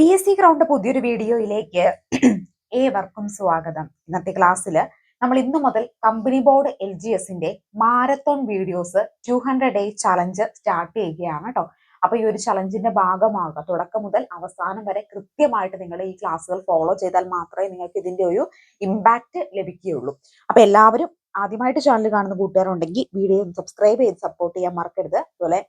P S C ground പുതിയൊരു വീഡിയോയിലേക്ക് ഏവർക്കും സ്വാഗതം. ഇന്നത്തെ ക്ലാസ്സിൽ നമ്മൾ ഇന്നു മുതൽ കമ്പനി ബോർഡ് എൽ ജി എസിന്റെ marathon videos two hundred day challenge start ചെയ്യുകയാണ് കേട്ടോ അപ്പൊ ഈ ഒരു ചലഞ്ചിന്റെ ഭാഗമാകുക തുടക്കം മുതൽ അവസാനം വരെ കൃത്യമായിട്ട് നിങ്ങൾ ഈ ക്ലാസ്സുകൾ ഫോളോ ചെയ്താൽ മാത്രമേ നിങ്ങൾക്ക് ഇതിന്റെ ഒരു ഇമ്പാക്റ്റ് ലഭിക്കുകയുള്ളൂ. അപ്പൊ എല്ലാവരും ആദ്യമായിട്ട് ചാനൽ കാണുന്ന കൂട്ടുകാരുണ്ടെങ്കിൽ വീഡിയോ സബ്സ്ക്രൈബ് ചെയ്ത് സപ്പോർട്ട് ചെയ്യാൻ മറക്കരുത്. അതുപോലെ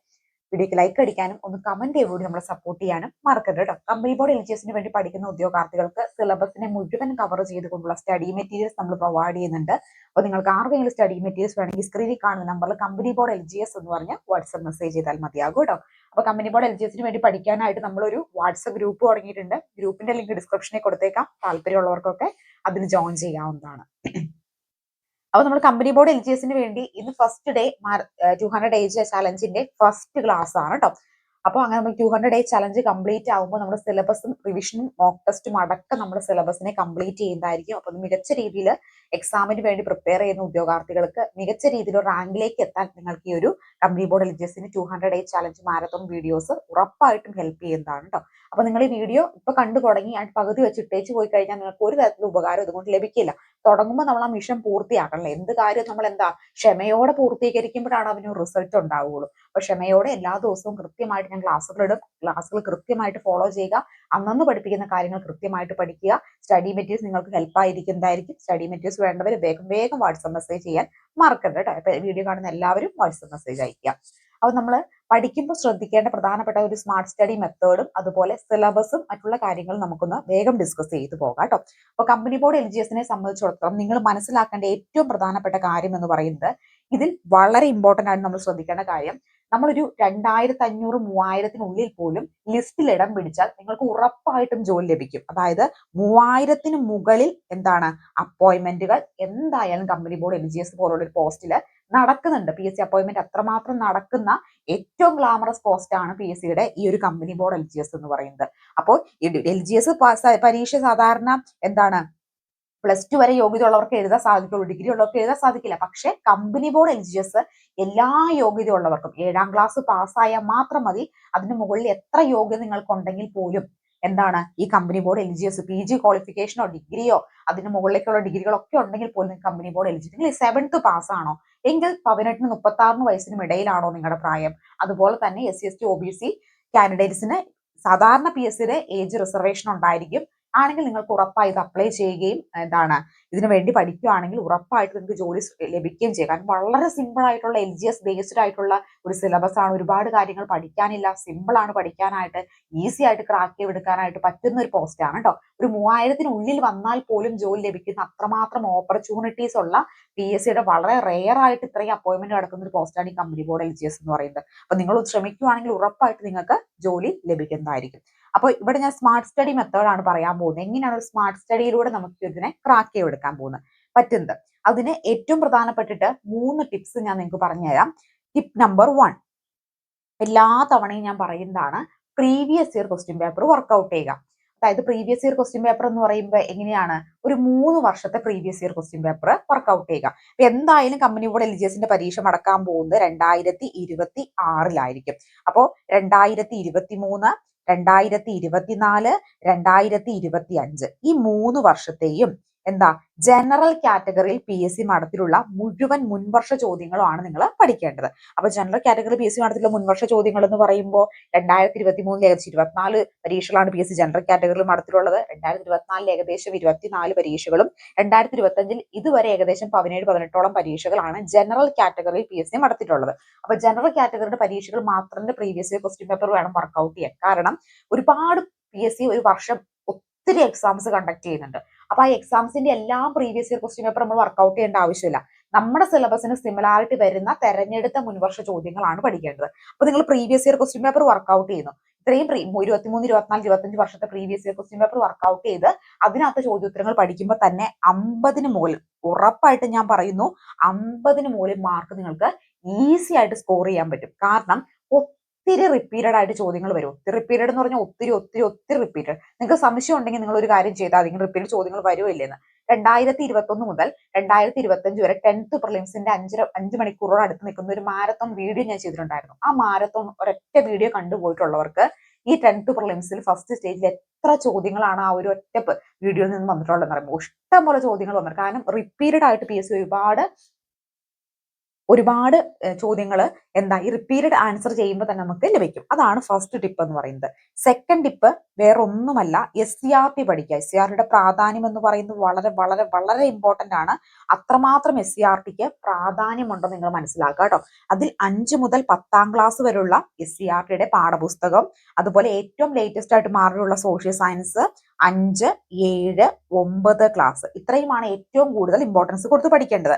വീഡിയോക്ക് ലൈക്ക് അടിക്കാനും ഒന്ന് കമന്റ് ചെയ്തുകൂടി നമ്മളെ സപ്പോർട്ട് ചെയ്യാനും മറക്കരുത് കേട്ടോ. കമ്പനി ബോർഡ് എൽ വേണ്ടി പഠിക്കുന്ന ഉദ്യോഗാർത്ഥികൾക്ക് സിലബസിനെ മുഴുവൻ കവർ ചെയ്തുകൊണ്ടുള്ള സ്റ്റഡി മെറ്റീരിയൽസ് നമ്മൾ പ്രൊവൈഡ് ചെയ്യുന്നുണ്ട്. അപ്പോൾ നിങ്ങൾക്ക് ആർക്കെങ്കിലും സ്റ്റഡി മെറ്റീരിയൽസ് വേണമെങ്കിൽ സ്ക്രീനിൽ കാണുന്ന നമ്പറിൽ കമ്പനി ബോർഡ് എൽ എന്ന് പറഞ്ഞ് വാട്സ്ആപ്പ് മെസ്സേജ് ചെയ്താൽ മതിയാകും കേട്ടോ. അപ്പോൾ കമ്പനി ബോർഡ് എൽ ജി എസിന് വേണ്ടി പഠിക്കാനായിട്ട് നമ്മളൊരു വാട്സ്ആപ്പ് ഗ്രൂപ്പ് തുടങ്ങിയിട്ടുണ്ട്. ഗ്രൂപ്പിന്റെ ലിങ്ക് ഡിസ്ക്രിപ്ഷനിൽ കൊടുത്തേക്കാം. താല്പര്യമുള്ളവർക്കൊക്കെ അതിന് ജോയിൻ ചെയ്യാവുന്നതാണ്. അപ്പൊ നമ്മുടെ കമ്പനി ബോർഡ് എൽ ജി എസിന് വേണ്ടി ഇന്ന് first day two hundred age ചലഞ്ചിന്റെ first class ആണ് കേട്ടോ അപ്പോൾ അങ്ങനെ നമ്മൾ two hundred age challenge complete ആകുമ്പോൾ നമ്മുടെ സിലബസും റിവിഷനും മോക്ക് ടെസ്റ്റും അടക്കം നമ്മുടെ സിലബസിനെ കംപ്ലീറ്റ് ചെയ്യുന്നതായിരിക്കും. അപ്പോൾ മികച്ച രീതിയിൽ എക്സാമിന് വേണ്ടി പ്രിപ്പയർ ചെയ്യുന്ന ഉദ്യോഗാർത്ഥികൾക്ക് മികച്ച രീതിയിൽ റാങ്കിലേക്ക് എത്താൻ നിങ്ങൾക്ക് ഈ ഒരു കമ്പനി ബോർഡ് എൽ ജി എസിന് two hundred age challenge marathon videos ഉറപ്പായിട്ടും ഹെൽപ്പ് ചെയ്യുന്നതാണ് കേട്ടോ അപ്പൊ നിങ്ങൾ ഈ വീഡിയോ ഇപ്പൊ കണ്ടു തുടങ്ങി അതിന് പകുതി വെച്ച് ഇട്ടേച്ച് പോയി കഴിഞ്ഞാൽ നിങ്ങൾക്ക് ഒരു തരത്തിലുള്ള ഉപകാരം ഇതുകൊണ്ട് ലഭിക്കില്ല. തുടങ്ങുമ്പോൾ നമ്മൾ ആ മിഷൻ പൂർത്തിയാക്കണല്ലോ? എന്ത് കാര്യം നമ്മൾ എന്താ ക്ഷമയോടെ പൂർത്തീകരിക്കുമ്പോഴാണ് അതിന് റിസൾട്ട് ഉണ്ടാവുകയുള്ളൂ അപ്പൊ ക്ഷമയോടെ എല്ലാ ദിവസവും കൃത്യമായിട്ട് ഞാൻ ക്ലാസ്സുകൾ ഇടും. ക്ലാസ്സുകൾ കൃത്യമായിട്ട് ഫോളോ ചെയ്യുക. അന്നന്ന് പഠിപ്പിക്കുന്ന കാര്യങ്ങൾ കൃത്യമായിട്ട് പഠിക്കുക. സ്റ്റഡി മെറ്റീരിയൽസ് നിങ്ങൾക്ക് ഹെൽപ്പ് ആയിരിക്കുന്നതായിരിക്കും സ്റ്റഡി മെറ്റീരിയൽസ് വേണ്ടവർ വേഗം വേഗം വാട്സപ്പ് മെസ്സേജ് ചെയ്യാൻ മറക്കരുത് കേട്ടോ. വീഡിയോ കാണുന്ന എല്ലാവരും വാട്സപ്പ് മെസ്സേജ് അയക്കുക അപ്പോൾ നമ്മൾ പഠിക്കുമ്പോൾ ശ്രദ്ധിക്കേണ്ട പ്രധാനപ്പെട്ട ഒരു സ്മാർട്ട് സ്റ്റഡി മെത്തേഡും അതുപോലെ സിലബസും മറ്റുള്ള കാര്യങ്ങളും നമുക്കൊന്ന് വേഗം ഡിസ്കസ് ചെയ്തു പോകാം കേട്ടോ അപ്പോൾ കമ്പനി ബോർഡ് എൽ ജി എസിനെ സംബന്ധിച്ചിടത്തോളം നിങ്ങൾ മനസ്സിലാക്കേണ്ട ഏറ്റവും പ്രധാനപ്പെട്ട കാര്യം എന്ന് പറയുന്നത് ഇതിൽ വളരെ ഇമ്പോർട്ടന്റ് ആണ് നമ്മൾ ശ്രദ്ധിക്കേണ്ട കാര്യം നമ്മളൊരു രണ്ടായിരത്തി അഞ്ഞൂറ് മൂവായിരത്തിനുള്ളിൽ പോലും ലിസ്റ്റിൽ ഇടം പിടിച്ചാൽ നിങ്ങൾക്ക് ഉറപ്പായിട്ടും ജോലി ലഭിക്കും. അതായത് മൂവായിരത്തിന് മുകളിൽ എന്താണ്? അപ്പോയിന്റ്മെന്റുകൾ എന്തായാലും company board L G S പോലുള്ള ഒരു പോസ്റ്റിൽ നടക്കുന്നുണ്ട്. പി എസ് സി അപ്പോയിന്റ്മെന്റ് അത്രമാത്രം നടക്കുന്ന ഏറ്റവും ഗ്ലാമറസ് പോസ്റ്റ് ആണ് പി എസ് സിയുടെ ഈ ഒരു company board L G S എന്ന് പറയുന്നത്. അപ്പോൾ എൽ ജി എസ് പരീക്ഷ സാധാരണ എന്താണ്? പ്ലസ് ടു വരെ യോഗ്യത ഉള്ളവർക്ക് എഴുതാൻ സാധിക്കുള്ളൂ. ഡിഗ്രി ഉള്ളവർക്ക് എഴുതാൻ സാധിക്കില്ല. പക്ഷെ company board L G S എല്ലാ യോഗ്യത ഉള്ളവർക്കും ഏഴാം ക്ലാസ് പാസ്സായാൽ മാത്രം മതി. അതിന് മുകളിൽ എത്ര യോഗ്യത നിങ്ങൾക്കുണ്ടെങ്കിൽ പോലും എന്താണ് ഈ company board L G S P G ക്വാളിഫിക്കേഷനോ ഡിഗ്രിയോ അതിന് മുകളിലേക്കുള്ള ഡിഗ്രികളൊക്കെ ഉണ്ടെങ്കിൽ പോലും കമ്പനി ബോർഡ് എലിജിയസ് നിങ്ങൾ സെവൻത്ത് പാസ് ആണോ? എങ്കിൽ പതിനെട്ടിന് മുപ്പത്തി ആറിന് വയസ്സിനും ഇടയിലാണോ നിങ്ങളുടെ പ്രായം? അതുപോലെ തന്നെ S C S T O B C കാൻഡിഡേറ്റ്സിന് സാധാരണ പി എസ് സിയുടെ ഏജ് റിസർവേഷൻ ഉണ്ടായിരിക്കും. ആണെങ്കിൽ നിങ്ങൾക്ക് ഉറപ്പായി ഇത് അപ്ലൈ ചെയ്യുകയും എന്താണ് ഇതിനു വേണ്ടി പഠിക്കുകയാണെങ്കിൽ ഉറപ്പായിട്ട് നിങ്ങൾക്ക് ജോലി ലഭിക്കുകയും ചെയ്യും. കാരണം വളരെ സിമ്പിൾ ആയിട്ടുള്ള എൽ ജി എസ് ബേസ്ഡ് ആയിട്ടുള്ള ഒരു സിലബസ് ആണ്. ഒരുപാട് കാര്യങ്ങൾ പഠിക്കാനില്ല. സിമ്പിൾ ആണ് പഠിക്കാനായിട്ട്. ഈസി ആയിട്ട് ക്രാക്ക് ചെയ്തെടുക്കാനായിട്ട് പറ്റുന്ന ഒരു പോസ്റ്റ് ആണ് കേട്ടോ ഒരു മൂവായിരത്തിനുള്ളിൽ വന്നാൽ പോലും ജോലി ലഭിക്കുന്ന അത്രമാത്രം ഓപ്പർച്യൂണിറ്റീസ് ഉള്ള പി എസ് സിയുടെ വളരെ റെയർ ആയിട്ട് ഇത്രയും അപ്പോയിന്റ്മെന്റ് നടക്കുന്ന ഒരു പോസ്റ്റാണ് ഈ company board L G S എന്ന് പറയുന്നത്. അപ്പൊ നിങ്ങൾ ശ്രമിക്കുകയാണെങ്കിൽ ഉറപ്പായിട്ട് നിങ്ങൾക്ക് ജോലി ലഭിക്കുന്നതായിരിക്കും. അപ്പോൾ ഇവിടെ ഞാൻ സ്മാർട്ട് സ്റ്റഡി മെത്തേഡാണ് പറയാൻ പോകുന്നത്. എങ്ങനെയാണ് ഒരു സ്മാർട്ട് സ്റ്റഡിയിലൂടെ നമുക്ക് ഇതിനെ ക്രാക്ക് ചെയ്തെടുക്കാൻ പോകുന്നത് പറ്റുന്നത്. അതിന് ഏറ്റവും പ്രധാനപ്പെട്ടിട്ട് മൂന്ന് ടിപ്സ് ഞാൻ നിങ്ങൾക്ക് പറഞ്ഞുതരാം. ടിപ്പ് നമ്പർ വൺ എല്ലാ തവണയും ഞാൻ പറയുന്നതാണ് previous year question paper work out ചെയ്യുക. അതായത് പ്രീവിയസ് ഇയർ ക്വസ്റ്റ്യൻ പേപ്പർ എന്ന് പറയുമ്പോൾ എങ്ങനെയാണ്? ഒരു മൂന്ന് വർഷത്തെ previous year question paper work out ചെയ്യുക. അപ്പൊ എന്തായാലും കമ്പനി ബോർഡ് എസിന്റെ പരീക്ഷ നടക്കാൻ പോകുന്നത് രണ്ടായിരത്തി ഇരുപത്തി ആറിലായിരിക്കും അപ്പോൾ രണ്ടായിരത്തി ഇരുപത്തി മൂന്ന് രണ്ടായിരത്തി ഇരുപത്തിനാല് രണ്ടായിരത്തി ഇരുപത്തി അഞ്ച് ഈ മൂന്ന് വർഷത്തെയും എന്താ? ജനറൽ കാറ്റഗറിയിൽ പി എസ് സി മഠത്തിലുള്ള മുഴുവൻ മുൻവർഷ ചോദ്യങ്ങളുമാണ് നിങ്ങൾ പഠിക്കേണ്ടത്. അപ്പൊ general category P S C മഠത്തിലുള്ള മുൻവർഷ ചോദ്യങ്ങൾ എന്ന് പറയുമ്പോൾ രണ്ടായിരത്തി ഇരുപത്തി മൂന്നിൽ ഏകദേശം ഇരുപത്തിനാല് പരീക്ഷകളാണ് പി എസ് സി ജനറൽ കാറ്റഗറിയിൽ മഠത്തിലുള്ളത്. രണ്ടായിരത്തി ഇരുപത്തിനാലിൽ ഏകദേശം ഇരുപത്തിനാല് പരീക്ഷകളും. രണ്ടായിരത്തി ഇരുപത്തഞ്ചിൽ ഇതുവരെ ഏകദേശം പതിനേഴ് പതിനെട്ടോളം പരീക്ഷകളാണ് ജനറൽ കാറ്റഗറിയിൽ പി എസ് സി മഠത്തിലുള്ളത്. അപ്പൊ ജനറൽ കാറ്റഗറിയുടെ പരീക്ഷകൾ മാത്രമേ പ്രീവിയസ് ഇയർ ക്വസ്റ്റ്യൻ പേപ്പർ വേണം വർക്ക്ഔട്ട് ചെയ്യാൻ. കാരണം ഒരുപാട് പി എസ് സി ഒരു വർഷം ഒത്തിരി എക്സാംസ് കണ്ടക്ട് ചെയ്യുന്നുണ്ട്. അപ്പൊ ആ എക്സാംസിന്റെ എല്ലാം പ്രീവിയസ് ഇയർ ക്വസ്റ്റ്യൻ പേപ്പർ നമ്മൾ വർക്ക്ഔട്ട് ചെയ്യേണ്ട ആവശ്യമില്ല. നമ്മുടെ സിലബസിന് സിമിലാരിറ്റി വരുന്ന തെരഞ്ഞെടുത്ത മുൻവർഷ ചോദ്യങ്ങളാണ് പഠിക്കേണ്ടത്. അപ്പൊ നിങ്ങൾ previous year question paper work out ചെയ്യുന്നു. ഇത്രയും ഇരുപത്തിമൂന്ന് ഇരുപത്തിനാല് ഇരുപത്തഞ്ച് വർഷത്തെ previous year question paper work out ചെയ്ത് അതിനകത്ത് ചോദ്യോത്തരങ്ങൾ പഠിക്കുമ്പോൾ തന്നെ അമ്പതിന് മുകളിൽ ഉറപ്പായിട്ട് ഞാൻ പറയുന്നു അമ്പതിന് മുകളിൽ മാർക്ക് നിങ്ങൾക്ക് ഈസി ആയിട്ട് സ്കോർ ചെയ്യാൻ പറ്റും. കാരണം ഒത്തിരി റിപ്പീറ്റഡ് ആയിട്ട് ചോദ്യങ്ങൾ വരും. ഒത്തിരി റിപ്പീറ്റഡ് എന്ന് പറഞ്ഞാൽ ഒത്തിരി ഒത്തിരി ഒത്തിരി റിപ്പീറ്റഡ് നിങ്ങൾക്ക് സംശയം ഉണ്ടെങ്കിൽ നിങ്ങൾ ഒരു കാര്യം ചെയ്താൽ അതിന് റിപ്പീറ്റഡ് ചോദ്യങ്ങൾ വരുമോ ഇല്ലെന്ന് രണ്ടായിരത്തി ഇരുപത്തൊന്ന് മുതൽ രണ്ടായിരത്തി ഇരുപത്തഞ്ച് വരെ ടെൻത്ത് പ്രിലിംസിന്റെ അഞ്ചര അഞ്ച് മണിക്കൂറോട് അടുത്ത് നിൽക്കുന്ന ഒരു മാരത്തോൺ വീഡിയോ ഞാൻ ചെയ്തിട്ടുണ്ടായിരുന്നു. ആ മാരത്തോൺ ഒരൊറ്റ വീഡിയോ കണ്ടുപോയിട്ടുള്ളവർക്ക് ഈ ടെൻത്ത് പ്രിലിംസിൽ ഫസ്റ്റ് സ്റ്റേജിൽ എത്ര ചോദ്യങ്ങളാണ് ആ ഒരു ഒറ്റ വീഡിയോയിൽ നിന്ന് വന്നിട്ടുള്ളതെന്ന് പറയുമ്പോൾ ഇഷ്ടംപോലെ ചോദ്യങ്ങൾ വന്നിട്ടുണ്ട്. കാരണം റിപ്പീറ്റഡ് ആയിട്ട് പി എസ് സി ഒരുപാട് ഒരുപാട് ചോദ്യങ്ങൾ എന്താ ഈ റിപ്പീറ്റഡ് ആൻസർ ചെയ്യുമ്പോൾ തന്നെ നമുക്ക് ലഭിക്കും. അതാണ് ഫസ്റ്റ് ടിപ്പ് എന്ന് പറയുന്നത്. സെക്കൻഡ് ടിപ്പ് വേറെ ഒന്നുമല്ല എസ് സി ആർ ടി പഠിക്കുക എസ് സി ആർ ടിയുടെ പ്രാധാന്യം എന്ന് പറയുന്നത് വളരെ വളരെ വളരെ ഇമ്പോർട്ടന്റ് ആണ്. അത്രമാത്രം എസ് സി ആർ ടിക്ക് പ്രാധാന്യമുണ്ടോ നിങ്ങൾ മനസ്സിലാക്കുക കേട്ടോ. അതിൽ അഞ്ച് മുതൽ പത്താം ക്ലാസ് വരെയുള്ള എസ് സി ആർ ടിയുടെ പാഠപുസ്തകം അതുപോലെ ഏറ്റവും ലേറ്റസ്റ്റ് ആയിട്ട് മാറിയുള്ള സോഷ്യൽ സയൻസ് അഞ്ച് ഏഴ് ഒമ്പത് ക്ലാസ് ഇത്രയുമാണ് ഏറ്റവും കൂടുതൽ ഇമ്പോർട്ടൻസ് കൊടുത്ത് പഠിക്കേണ്ടത്.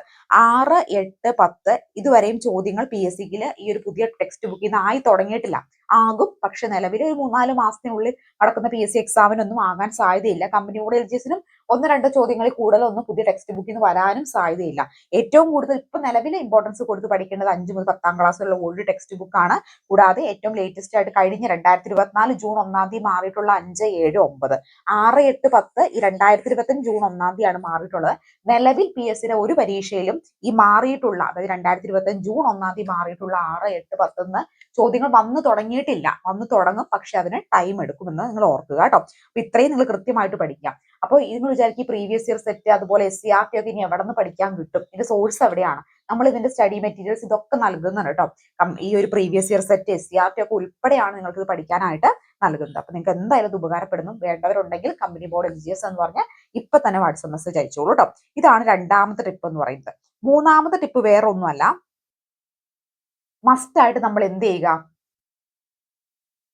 ആറ് എട്ട് പത്ത് ഇതുവരെയും ചോദ്യങ്ങൾ പി എസ് സിക്ക് ഈ ഒരു പുതിയ ടെക്സ്റ്റ് ബുക്കിൽ നിന്ന് ആയി തുടങ്ങിയിട്ടില്ല. ആകും പക്ഷെ നിലവിൽ ഒരു മൂന്നാൽ മാസത്തിനുള്ളിൽ നടക്കുന്ന പി എസ് സി എക്സാമിനൊന്നും ആകാൻ സാധ്യതയില്ല. കമ്പനി ബോർഡ് എൽ ജി എസിനും ഒന്ന് രണ്ടോ ചോദ്യങ്ങളിൽ കൂടുതലൊന്നും പുതിയ ടെക്സ്റ്റ് ബുക്കിൽ നിന്ന് വരാനും സാധ്യതയില്ല. ഏറ്റവും കൂടുതൽ ഇപ്പൊ നിലവിലെ ഇമ്പോർട്ടൻസ് കൊടുത്ത് പഠിക്കേണ്ടത് അഞ്ച് മുതൽ പത്താം ക്ലാസ്സിലുള്ള ഓൾഡ് ടെക്സ്റ്റ് ബുക്കാണ് കൂടാതെ ഏറ്റവും ലേറ്റസ്റ്റ് ആയിട്ട് കഴിഞ്ഞ രണ്ടായിരത്തി ഇരുപത്തിനാല് ജൂൺ ഒന്നാം തീയതി മാറിയിട്ടുള്ള അഞ്ച് ഏഴ് ഒമ്പത്. ആറ് എട്ട് പത്ത് ഈ രണ്ടായിരത്തി ഇരുപത്തഞ്ച് ജൂൺ ഒന്നാം തീയതിയാണ് മാറിയിട്ടുള്ളത്. നിലവിൽ പി എസ് സിയുടെ ഒരു പരീക്ഷയിലും ഈ മാറിയിട്ടുള്ള അതായത് രണ്ടായിരത്തി ഇരുപത്തഞ്ച് ജൂൺ ഒന്നാം തീയതി മാറിയിട്ടുള്ള ആറ് എട്ട് പത്തുനിന്ന് ചോദ്യങ്ങൾ വന്നു തുടങ്ങിയിട്ടില്ല. വന്നു തുടങ്ങും പക്ഷെ അതിന് ടൈം എടുക്കുമെന്ന് നിങ്ങൾ ഓർക്കുക കേട്ടോ. അപ്പൊ ഇത്രയും നിങ്ങൾ കൃത്യമായിട്ട് പഠിക്കാം അപ്പോൾ നിങ്ങൾ വിചാരിക്കും പ്രീവിയസ് ഇയർ സെറ്റ് അതുപോലെ എസ് സി ആർ ടി ഒക്കെ ഇനി എവിടെ നിന്ന് പഠിക്കാൻ കിട്ടും? ഇതിന്റെ സോഴ്സ് എവിടെയാണ്? നമ്മൾ ഇതിന്റെ സ്റ്റഡി മെറ്റീരിയൽസ് ഇതൊക്കെ നൽകുന്നുണ്ട് കേട്ടോ. ഈ ഒരു previous year set S C R T ഒക്കെ ഉൾപ്പെടെയാണ് നിങ്ങൾക്ക് ഇത് പഠിക്കാനായിട്ട് നൽകുന്നത്. അപ്പൊ നിങ്ങൾക്ക് എന്തായാലും ഇത് ഉപകാരപ്പെടുന്നു. വേണ്ടവരുണ്ടെങ്കിൽ company board L G S എന്ന് പറഞ്ഞാൽ ഇപ്പൊ തന്നെ വാട്സപ്പ് മെസ്സേജ് അയച്ചോളൂ കേട്ടോ. ഇതാണ് രണ്ടാമത്തെ ടിപ്പ് എന്ന് പറയുന്നത്. മൂന്നാമത്തെ ടിപ്പ് വേറെ ഒന്നുമല്ല മസ്റ്റ് ആയിട്ട് നമ്മൾ എന്ത് ചെയ്യുക?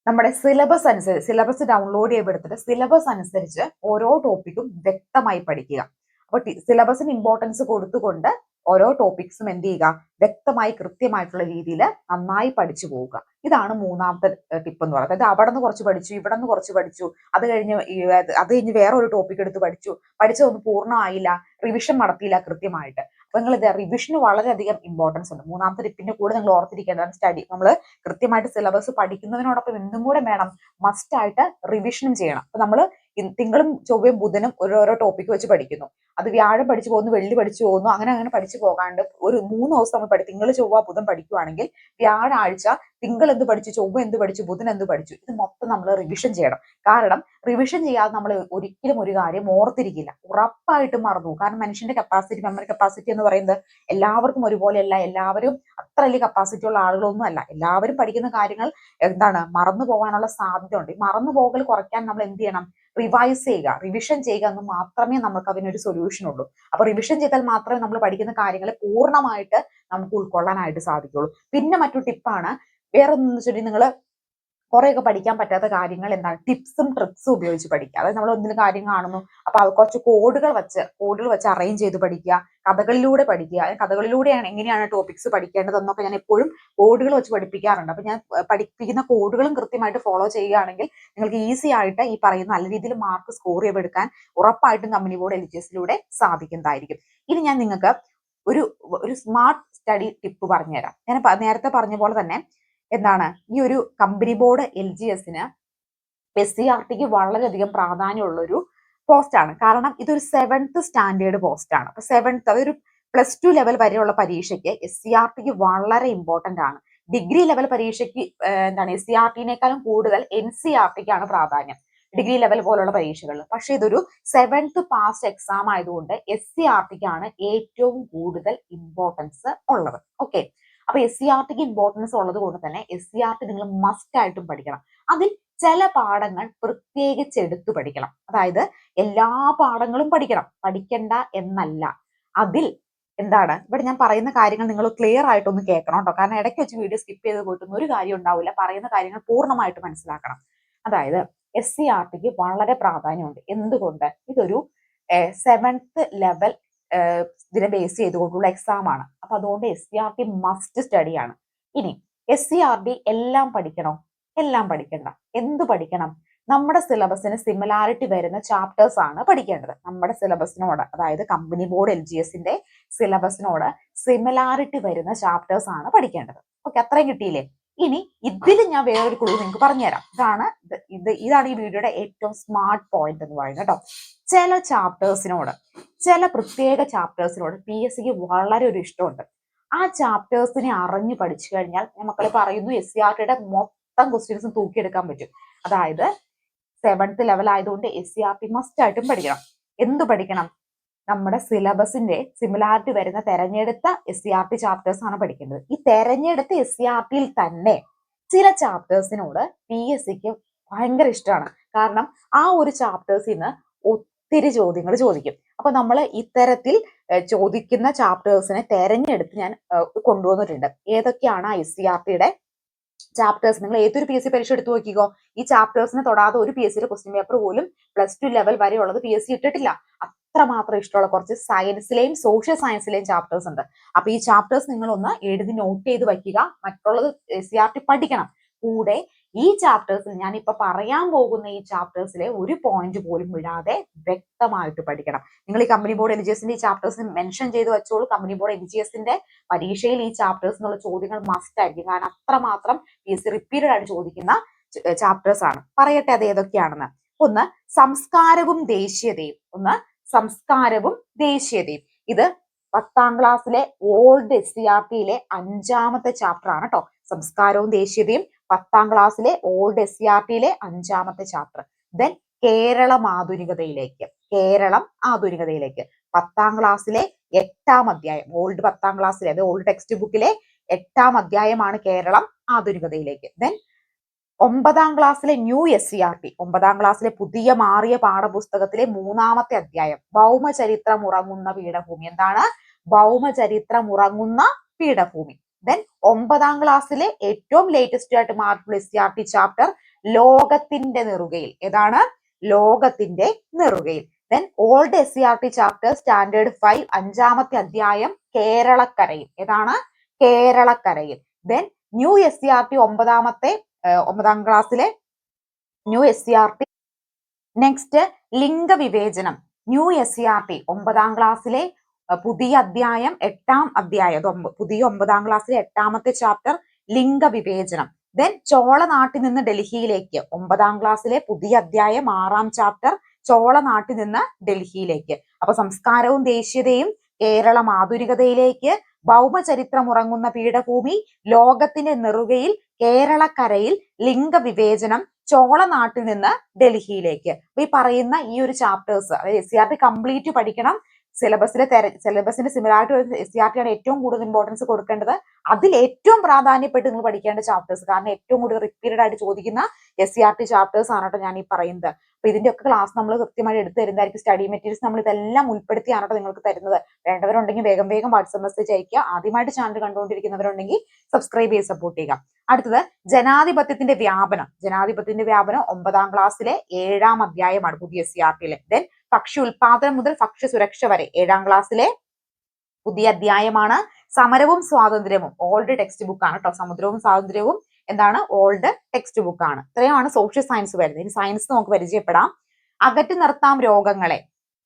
നമ്മുടെ സിലബസ് അനുസരിച്ച് സിലബസ് ഡൗൺലോഡ് ചെയ്തെടുത്തിട്ട് സിലബസ് അനുസരിച്ച് ഓരോ ടോപ്പിക്കും വ്യക്തമായി പഠിക്കുക. അപ്പൊ സിലബസിന് ഇമ്പോർട്ടൻസ് കൊടുത്തുകൊണ്ട് ഓരോ ടോപ്പിക്സും എന്ത് ചെയ്യുക? വ്യക്തമായി കൃത്യമായിട്ടുള്ള രീതിയിൽ നന്നായി പഠിച്ചു പോവുക. ഇതാണ് മൂന്നാമത്തെ ടിപ്പ് എന്ന് പറയുന്നത്. അതായത് അവിടെ നിന്ന് കുറച്ച് പഠിച്ചു ഇവിടെ നിന്ന് കുറച്ച് പഠിച്ചു അത് കഴിഞ്ഞ് അത് കഴിഞ്ഞ് വേറെ ഒരു ടോപ്പിക് എടുത്ത് പഠിച്ചു പഠിച്ചതൊന്നും പൂർണമായില്ല റിവിഷൻ നടത്തിയില്ല കൃത്യമായിട്ട്. അപ്പൊ നിങ്ങൾ ഇത് റിവിഷന് വളരെയധികം ഇമ്പോർട്ടൻസ് ഉണ്ട്. മൂന്നാമത്തെ ടിപ്പിന്റെ കൂടെ നിങ്ങൾ ഓർത്തിരിക്കേണ്ടതാണ് സ്റ്റഡി നമ്മൾ കൃത്യമായിട്ട് സിലബസ് പഠിക്കുന്നതിനോടൊപ്പം എന്തും കൂടെ വേണം മസ്റ്റ് ആയിട്ട് റിവിഷനും ചെയ്യണം. അപ്പൊ നമ്മൾ തിങ്കളും ചൊവ്വയും ബുധനും ഓരോരോ ടോപ്പിക് വെച്ച് പഠിക്കുന്നു. അത് വ്യാഴം പഠിച്ചു പോകുന്നു വെള്ളി പഠിച്ചു പോകുന്നു അങ്ങനെ അങ്ങനെ പഠിച്ചു പോകാണ്ട് ഒരു മൂന്ന് ദിവസം നമ്മൾ പഠി തിങ്കൾ ചൊവ്വ ബുധൻ പഠിക്കുവാണെങ്കിൽ വ്യാഴാഴ്ച തിങ്കൾ എന്ത് പഠിച്ചു ചൊവ്വ എന്ത് പഠിച്ചു ബുധൻ എന്ത് പഠിച്ചു ഇത് മൊത്തം നമ്മൾ റിവിഷൻ ചെയ്യണം. കാരണം റിവിഷൻ ചെയ്യാതെ നമ്മൾ ഒരിക്കലും ഒരു കാര്യം ഓർത്തിരിക്കില്ല. ഉറപ്പായിട്ടും മറന്നു കാരണം മനുഷ്യന്റെ കപ്പാസിറ്റി മെമ്മറി കപ്പാസിറ്റി എന്ന് പറയുന്നത് എല്ലാവർക്കും ഒരുപോലെയല്ല. എല്ലാവരും അത്ര വലിയ കപ്പാസിറ്റി ഉള്ള ആളുകളൊന്നും അല്ല. എല്ലാവരും പഠിക്കുന്ന കാര്യങ്ങൾ എന്താണ്? മറന്നു പോകാനുള്ള സാധ്യത ഉണ്ട് ഈ മറന്നു പോകൽ കുറയ്ക്കാൻ നമ്മൾ എന്ത് ചെയ്യണം? റിവൈസ് ചെയ്യുക റിവിഷൻ ചെയ്യുക എന്ന് മാത്രമേ നമുക്ക് അതിനൊരു സൊല്യൂഷൻ ഉള്ളൂ. അപ്പൊ റിവിഷൻ ചെയ്താൽ മാത്രമേ നമ്മൾ പഠിക്കുന്ന കാര്യങ്ങളെ പൂർണമായിട്ട് നമുക്ക് ഉൾക്കൊള്ളാനായിട്ട് സാധിക്കുള്ളൂ. പിന്നെ മറ്റൊരു ടിപ്പാണ് വേറെ ഒന്നും വെച്ചിട്ടുണ്ടെങ്കിൽ നിങ്ങൾ കുറെയൊക്കെ പഠിക്കാൻ പറ്റാത്ത കാര്യങ്ങൾ എന്താണ്? ടിപ്സും ട്രിക്സും ഉപയോഗിച്ച് പഠിക്കുക. അതായത് നമ്മൾ ഒന്നിനും കാര്യം കാണുന്നു. അപ്പൊ കുറച്ച് കോഡുകൾ വെച്ച് കോഡുകൾ വെച്ച് അറേഞ്ച് ചെയ്ത് പഠിക്കുക. കഥകളിലൂടെ പഠിക്കുക. കഥകളിലൂടെയാണ് എങ്ങനെയാണ് ടോപ്പിക്സ് പഠിക്കേണ്ടതെന്നൊക്കെ ഞാൻ എപ്പോഴും കോഡുകൾ വെച്ച് പഠിപ്പിക്കാറുണ്ട്. അപ്പൊ ഞാൻ പഠിപ്പിക്കുന്ന കോഡുകളും കൃത്യമായിട്ട് ഫോളോ ചെയ്യുകയാണെങ്കിൽ നിങ്ങൾക്ക് ഈസി ആയിട്ട് ഈ പറയുന്ന നല്ല രീതിയിൽ മാർക്ക് സ്കോർ ചെയ്തെടുക്കാൻ ഉറപ്പായിട്ടും കമ്പനി ബോർഡ് എസിലൂടെ സാധിക്കുന്നതായിരിക്കും. ഇനി ഞാൻ നിങ്ങൾക്ക് ഒരു ഒരു സ്മാർട്ട് സ്റ്റഡി ടിപ്പ് പറഞ്ഞുതരാം. ഞാൻ നേരത്തെ പറഞ്ഞ പോലെ തന്നെ എന്താണ്? ഈ ഒരു കമ്പനി ബോർഡ് എൽ ജി എസിന് എസ് സി ആർ ടിക്ക് വളരെയധികം പ്രാധാന്യമുള്ള ഒരു പോസ്റ്റാണ് കാരണം ഇതൊരു സെവൻത്ത് സ്റ്റാൻഡേർഡ് പോസ്റ്റാണ് അപ്പൊ സെവൻത്ത് അതൊരു പ്ലസ് ടു ലെവൽ വരെയുള്ള പരീക്ഷയ്ക്ക് എസ് സി ആർ ടിക്ക് വളരെ ഇമ്പോർട്ടന്റ് ആണ്. ഡിഗ്രി ലെവൽ പരീക്ഷയ്ക്ക് എന്താണ് എസ് സി ആർ ടിനേക്കാളും കൂടുതൽ എൻ സി ആർ ടിക്കാണ് പ്രാധാന്യം. ഡിഗ്രി ലെവൽ പോലുള്ള പരീക്ഷകൾ പക്ഷെ ഇതൊരു സെവൻത്ത് പാസ്റ്റ് എക്സാം ആയതുകൊണ്ട് എസ് സി ആർ ടിക്കാണ് ഏറ്റവും കൂടുതൽ ഇമ്പോർട്ടൻസ് ഉള്ളത്. ഓക്കെ അപ്പൊ എസ് സി ആർ ടിക്ക് ഇമ്പോർട്ടൻസ് ഉള്ളത് കൊണ്ട് തന്നെ എസ് സി ആർ ടി നിങ്ങൾ മസ്റ്റ് ആയിട്ടും പഠിക്കണം. അതിൽ ചില പാഠങ്ങൾ പ്രത്യേകിച്ച് എടുത്തു പഠിക്കണം. അതായത് എല്ലാ പാഠങ്ങളും പഠിക്കണം. പഠിക്കണ്ട എന്നല്ല. അതിൽ എന്താണ്? ഇവിടെ ഞാൻ പറയുന്ന കാര്യങ്ങൾ നിങ്ങൾ ക്ലിയർ ആയിട്ടൊന്ന് കേൾക്കണം കേട്ടോ. കാരണം ഇടയ്ക്ക് വെച്ച് വീഡിയോ സ്കിപ്പ് ചെയ്ത് പോയിട്ടൊന്നും ഒരു കാര്യം ഉണ്ടാവില്ല. പറയുന്ന കാര്യങ്ങൾ പൂർണമായിട്ട് മനസ്സിലാക്കണം. അതായത് എസ് സി ആർ ടിക്ക് വളരെ പ്രാധാന്യമുണ്ട്. എന്തുകൊണ്ട്? ഇതൊരു സെവൻത്ത് ലെവൽ ഇതിനെ ബേസ് ചെയ്തുകൊണ്ടുള്ള എക്സാം ആണ്. അപ്പൊ അതുകൊണ്ട് S C R T must study ആണ്. ഇനി എസ് സി ആർ ടി എല്ലാം പഠിക്കണോ? എല്ലാം പഠിക്കണ്ട. എന്ത് പഠിക്കണം? നമ്മുടെ സിലബസിന് സിമിലാരിറ്റി വരുന്ന ചാപ്റ്റേഴ്സ് ആണ് പഠിക്കേണ്ടത്. നമ്മുടെ സിലബസിനോട് അതായത് കമ്പനി ബോർഡ് എൽ ജി എസിന്റെ സിലബസിനോട് സിമിലാരിറ്റി വരുന്ന ചാപ്റ്റേഴ്സ് ആണ് പഠിക്കേണ്ടത്. ഓക്കെ അത്രയും കിട്ടിയില്ലേ? ഇനി ഇതിൽ ഞാൻ വേറൊരു ക്ലൂ നിങ്ങൾക്ക് പറഞ്ഞുതരാം. ഇതാണ് ഇത് ഇതാണ് ഈ വീഡിയോയുടെ ഏറ്റവും സ്മാർട്ട് പോയിന്റ് എന്ന് പറയുന്നത് കേട്ടോ. ചില ചാപ്റ്റേഴ്സിനോട് ചില പ്രത്യേക ചാപ്റ്റേഴ്സിനോട് പി എസ് സിക്ക് വളരെ ഒരു ഇഷ്ടമുണ്ട്. ആ ചാപ്റ്റേഴ്സിനെ അറിഞ്ഞു പഠിച്ചു കഴിഞ്ഞാൽ മക്കളെ പറയുന്നു എസ് സി ആർ ടിയുടെ മൊത്തം ക്വസ്റ്റ്യൻസും തൂക്കിയെടുക്കാൻ പറ്റും. അതായത് സെവൻത്ത് ലെവൽ ആയതുകൊണ്ട് S C R T must ആയിട്ടും പഠിക്കണം. എന്ത് പഠിക്കണം? നമ്മുടെ സിലബസിന്റെ സിമിലാരിറ്റി വരുന്ന തെരഞ്ഞെടുത്ത S C R T chapters ആണ് പഠിക്കേണ്ടത്. ഈ തെരഞ്ഞെടുത്ത എസ് സി ആർ ടിയിൽ തന്നെ ചില ചാപ്റ്റേഴ്സിനോട് പി എസ് സിക്ക് ഭയങ്കര ഇഷ്ടമാണ് കാരണം ആ ഒരു ചാപ്റ്റേഴ്സിൽ നിന്ന് ഒത്തിരി ചോദ്യങ്ങൾ ചോദിക്കും. അപ്പൊ നമ്മൾ ഇത്തരത്തിൽ ചോദിക്കുന്ന ചാപ്റ്റേഴ്സിനെ തെരഞ്ഞെടുത്ത് ഞാൻ കൊണ്ടുവന്നിട്ടുണ്ട്. ഏതൊക്കെയാണ് ആ എസ് സി ആർ ടിയുടെ ചാപ്റ്റേഴ്സ് നിങ്ങൾ ഏതൊരു പി എസ് സി പരീക്ഷ എടുത്തു നോക്കിക്കോ. ഈ ചാപ്റ്റേഴ്സിനെ തൊടാതെ ഒരു പി എസ് സിയുടെ ക്വസ്റ്റ്യൻ പേപ്പർ പോലും പ്ലസ് ടു ലെവൽ വരെയുള്ളത് പി എസ് സി ഇട്ടിട്ടില്ല. അത്രമാത്രം ഇഷ്ടമുള്ള കുറച്ച് സയൻസിലെയും സോഷ്യൽ സയൻസിലെയും ചാപ്റ്റേഴ്സ് ഉണ്ട്. അപ്പൊ ഈ ചാപ്റ്റേഴ്സ് നിങ്ങൾ ഒന്ന് എഴുതി നോട്ട് ചെയ്ത് വയ്ക്കുക. മറ്റുള്ളത് സി ആർ ടി പഠിക്കണം. കൂടെ ഈ ചാപ്റ്റേഴ്സിൽ ഞാൻ ഇപ്പൊ പറയാൻ പോകുന്ന ഈ ചാപ്റ്റേഴ്സിലെ ഒരു പോയിന്റ് പോലും വിടാതെ വ്യക്തമായിട്ട് പഠിക്കണം. നിങ്ങൾ ഈ കമ്പനി ബോർഡ് എൽ ജി എസിന്റെ ഈ ചാപ്റ്റേഴ്സ് മെൻഷൻ ചെയ്ത് വെച്ചോളൂ. കമ്പനി ബോർഡ് എൽ ജി എസിന്റെ പരീക്ഷയിൽ ഈ ചാപ്റ്റേഴ്സ് എന്നുള്ള ചോദ്യങ്ങൾ മസ്റ്റ് ആയിരിക്കും. കാരണം അത്രമാത്രം പി എസ് സി റിപ്പീറ്റഡ് ആയിട്ട് ചോദിക്കുന്ന ചാപ്റ്റേഴ്സ് ആണ്. പറയട്ടെ അത് ഏതൊക്കെയാണെന്ന്. ഒന്ന് സംസ്കാരവും ദേശീയതയും. ഒന്ന് സംസ്കാരവും ദേശീയതയും. ഇത് പത്താം ക്ലാസ്സിലെ ഓൾഡ് എസ് സി ആർ ടിയിലെ അഞ്ചാമത്തെ ചാപ്റ്റർ ആണ് കേട്ടോ സംസ്കാരവും ദേശീയതയും പത്താം ക്ലാസ്സിലെ ഓൾഡ് എസ് സി ആർ ടിയിലെ അഞ്ചാമത്തെ ചാപ്റ്റർ ദെൻ കേരളം ആധുനികതയിലേക്ക്. കേരളം ആധുനികതയിലേക്ക്. പത്താം ക്ലാസ്സിലെ എട്ടാം അധ്യായം. ഓൾഡ് പത്താം ക്ലാസ്സിലെ അതായത് ഓൾഡ് ടെക്സ്റ്റ് ബുക്കിലെ എട്ടാം അധ്യായമാണ് കേരളം ആധുനികതയിലേക്ക്. ദെൻ ഒമ്പതാം ക്ലാസ്സിലെ new S C R T ഒമ്പതാം ക്ലാസ്സിലെ പുതിയ മാറിയ പാഠപുസ്തകത്തിലെ മൂന്നാമത്തെ അധ്യായം ഭൗമചരിത്രം ഉറങ്ങുന്ന പീഠഭൂമി. എന്താണ്? ഭൗമചരിത്രം ഉറങ്ങുന്ന പീഠഭൂമി. ദെൻ ഒമ്പതാം ക്ലാസ്സിലെ ഏറ്റവും ലേറ്റസ്റ്റ് ആയിട്ട് മാർക്കുള്ള S C R T chapter ലോകത്തിന്റെ നെറുകയിൽ. ഏതാണ്? ലോകത്തിന്റെ നെറുകയിൽ. Then old S C R T chapter standard five അഞ്ചാമത്തെ അധ്യായം കേരളക്കരയിൽ. ഏതാണ്? കേരളക്കരയിൽ. Then new S C R T ഒമ്പതാമത്തെ ഒമ്പതാം ക്ലാസ്സിലെ new S C R T next ലിംഗവിവേചനം. New S C R T ഒമ്പതാം ക്ലാസ്സിലെ പുതിയ അധ്യായം എട്ടാം അധ്യായം. പുതിയ ഒമ്പതാം ക്ലാസ്സിലെ എട്ടാമത്തെ ചാപ്റ്റർ ലിംഗവിവേചനം. ദെൻ ചോള നാട്ടിൽ നിന്ന് ഡൽഹിയിലേക്ക്. ഒമ്പതാം ക്ലാസ്സിലെ പുതിയ അധ്യായം ആറാം ചാപ്റ്റർ ചോള നാട്ടിൽ നിന്ന് ഡൽഹിയിലേക്ക്. അപ്പൊ സംസ്കാരവും ദേശീയതയും കേരളം ആധുനികതയിലേക്ക് ഭൗമചരിത്രം ഉറങ്ങുന്ന പീഠഭൂമി ലോകത്തിന്റെ നെറുകയിൽ കേരളക്കരയിൽ ലിംഗവിവേചനം ചോള നാട്ടിൽ നിന്ന് ഡൽഹിയിലേക്ക്. ഈ പറയുന്ന ഈ ഒരു ചാപ്റ്റേഴ്സ് അതായത് S C R T complete പഠിക്കണം. സിലബസിലെ സിലബസിന്റെ similarity S C R T ആണ് ഏറ്റവും കൂടുതൽ ഇമ്പോർട്ടൻസ് കൊടുക്കേണ്ടത്. അതിൽ ഏറ്റവും പ്രാധാന്യപ്പെട്ട് നിങ്ങൾ പഠിക്കേണ്ട ചാപ്റ്റേഴ്സ് കാരണം ഏറ്റവും കൂടുതൽ റിപ്പീറ്റഡ് ആയിട്ട് ചോദിക്കുന്ന S C R T chapters ആണ് കേട്ടോ ഞാൻ ഈ പറയുന്നത്. അപ്പൊ ഇതിന്റെ ഒക്കെ ക്ലാസ് നമ്മൾ കൃത്യമായി എടുത്ത് തരുന്നതായിരിക്കും. സ്റ്റഡി മെറ്റീരിയൽസ് നമ്മൾ ഇതെല്ലാം ഉൾപ്പെടുത്തിയാണ് കേട്ടോ നിങ്ങൾക്ക് തരുന്നത്. വേണ്ടവരുണ്ടെങ്കിൽ വേഗം വേഗം വാട്സപ്പ് മെസ്സേജ് അയക്കുക ആദ്യമായിട്ട് ചാനൽ കണ്ടുകൊണ്ടിരിക്കുന്നവരുണ്ടെങ്കിൽ സബ്സ്ക്രൈബ് ചെയ്ത് സപ്പോർട്ട് ചെയ്യുക. അടുത്തത് ജനാധിപത്യത്തിന്റെ വ്യാപനം. ജനാധിപത്യത്തിന്റെ വ്യാപനം ഒമ്പതാം ക്ലാസ്സിലെ ഏഴാം അധ്യായമാണ് പുതിയ എസ് സി ആർ ടിയിലെ ദെൻ ഭക്ഷ്യ ഉൽപാദനം മുതൽ ഭക്ഷ്യ സുരക്ഷ വരെ. ഏഴാം ക്ലാസ്സിലെ പുതിയ അധ്യായമാണ്. സമരവും സ്വാതന്ത്ര്യവും. ഓൾഡ് ടെക്സ്റ്റ് ബുക്ക് ആണ് കേട്ടോ സമുദ്രവും സ്വാതന്ത്ര്യവും എന്താണ്? ഓൾഡ് ടെക്സ്റ്റ് ബുക്ക് ആണ്. ഇത്രയുമാണ് സോഷ്യൽ സയൻസ് വരുന്നത്. ഇനി സയൻസ് നമുക്ക് പരിചയപ്പെടാം. അകറ്റി നിർത്താം രോഗങ്ങളെ.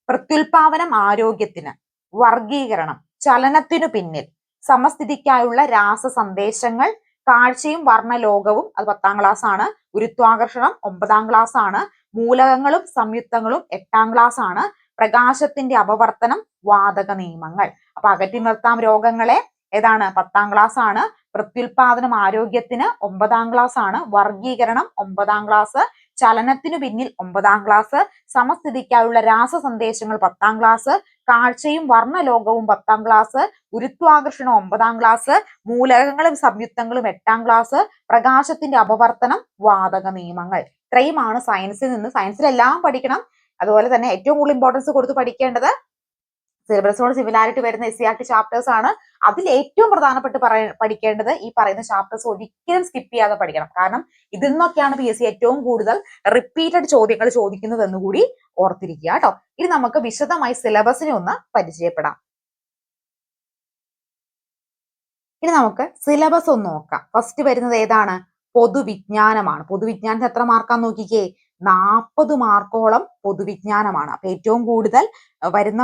പ്രത്യുൽപാദനം ആരോഗ്യത്തിന്. വർഗീകരണം ചലനത്തിനു പിന്നിൽ. സമസ്ഥിതിക്കായുള്ള രാസ സന്ദേശങ്ങൾ. കാഴ്ചയും വർണലോകവും. അത് പത്താം ക്ലാസ് ആണ്. ഗുരുത്വാകർഷണം ഒമ്പതാം ക്ലാസ് ആണ്. മൂലകങ്ങളും സംയുക്തങ്ങളും എട്ടാം ക്ലാസ് ആണ്. പ്രകാശത്തിന്റെ അപവർത്തനം വാതക നിയമങ്ങൾ. അപ്പൊ അകറ്റി നിർത്താം രോഗങ്ങളെ. ഏതാണ്? പത്താം ക്ലാസ് ആണ്. പ്രത്യുൽപാദനം ആരോഗ്യത്തിന് ഒമ്പതാം ക്ലാസ് ആണ്. വർഗീകരണം ഒമ്പതാം ക്ലാസ് ചലനത്തിനു പിന്നിൽ ഒമ്പതാം ക്ലാസ് സമസ്ഥിതിക്കായുള്ള രാസ സന്ദേശങ്ങൾ പത്താം ക്ലാസ് കാഴ്ചയും വർണലോകവും പത്താം ക്ലാസ് ഗുരുത്വാകർഷണം ഒമ്പതാം ക്ലാസ് മൂലകങ്ങളും സംയുക്തങ്ങളും എട്ടാം ക്ലാസ് പ്രകാശത്തിന്റെ അപവർത്തനം വാതക നിയമങ്ങൾ. ഇത്രയുമാണ് സയൻസിൽ നിന്ന്. സയൻസിലെല്ലാം പഠിക്കണം. അതുപോലെ തന്നെ ഏറ്റവും കൂടുതൽ ഇമ്പോർട്ടൻസ് കൊടുത്ത് പഠിക്കേണ്ടത് സിലബസിനോട് സിമിലാരിറ്റി വരുന്ന S C R T chapters ആണ്. അതിൽ ഏറ്റവും പ്രധാനപ്പെട്ട് പറയ പഠിക്കേണ്ടത് ഈ പറയുന്ന ചാപ്റ്റേഴ്സ് ഒരിക്കലും സ്കിപ്പ് ചെയ്യാതെ പഠിക്കണം. കാരണം ഇതിൽ നിന്നൊക്കെയാണ് പി എസ് സി ഏറ്റവും കൂടുതൽ റിപ്പീറ്റഡ് ചോദ്യങ്ങൾ ചോദിക്കുന്നത് എന്നുകൂടി ഓർത്തിരിക്കുക കേട്ടോ. ഇനി നമുക്ക് വിശദമായി സിലബസിനെ ഒന്ന് പരിചയപ്പെടാം. ഇനി നമുക്ക് സിലബസ് ഒന്ന് നോക്കാം. ഫസ്റ്റ് വരുന്നത് ഏതാണ്? പൊതുവിജ്ഞാനമാണ്. പൊതുവിജ്ഞാനത്തിന് എത്ര മാർക്കാന്ന് നോക്കിക്കേ? നാൽപ്പത് മാർക്കോളം പൊതുവിജ്ഞാനമാണ്. അപ്പൊ ഏറ്റവും കൂടുതൽ വരുന്ന